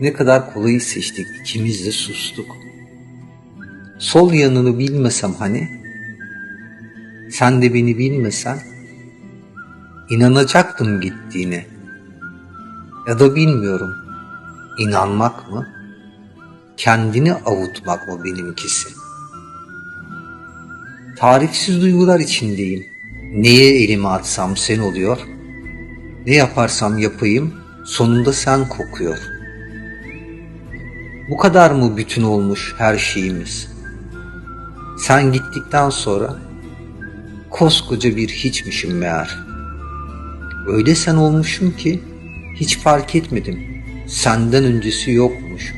Ne kadar kolayı seçtik ikimiz de sustuk. Sol yanını bilmesem hani, sen de beni bilmesen inanacaktım gittiğine. Ya da bilmiyorum, inanmak mı, kendini avutmak mı benimkisi? Tarifsiz duygular içindeyim. Neye elimi atsam sen oluyor. Ne yaparsam yapayım sonunda sen kokuyor. Bu kadar mı bütün olmuş her şeyimiz? Sen gittikten sonra koskoca bir hiçmişim meğer. Öyle sen olmuşum ki hiç fark etmedim. Senden öncesi yokmuş.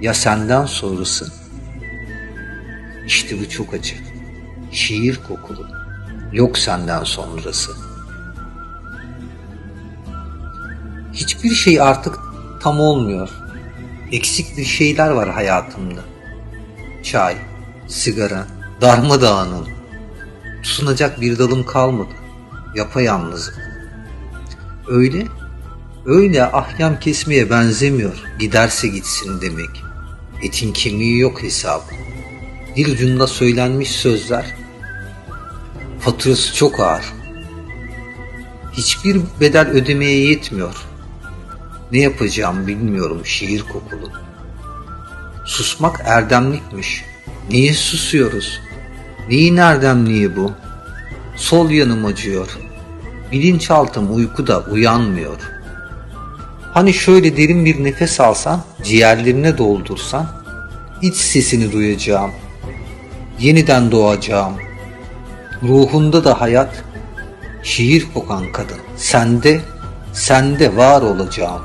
Ya senden sonrası? İşte bu çok acı. Şiir kokulu. Yok senden sonrası. Hiçbir şey artık tam olmuyor. Eksik bir şeyler var hayatımda. Çay, sigara, darmadağınım. Tutunacak bir dalım kalmadı. Yapayalnızım. Öyle, öyle ahkam kesmeye benzemiyor. Giderse gitsin demek. Etin kemiği yok hesabı. Dil ucunda söylenmiş sözler faturası çok ağır. Hiçbir bedel ödemeye yetmiyor. Ne yapacağım bilmiyorum şiir kokulu. Susmak erdemlikmiş. Niye susuyoruz? Neyin erdemliği bu? Sol yanım acıyor. Bilinçaltım uykuda uyanmıyor. Hani şöyle derin bir nefes alsan, ciğerlerine doldursan, iç sesini duyacağım. Yeniden doğacağım. Ruhunda da hayat, şiir kokan kadın. Sende, sende var olacağım.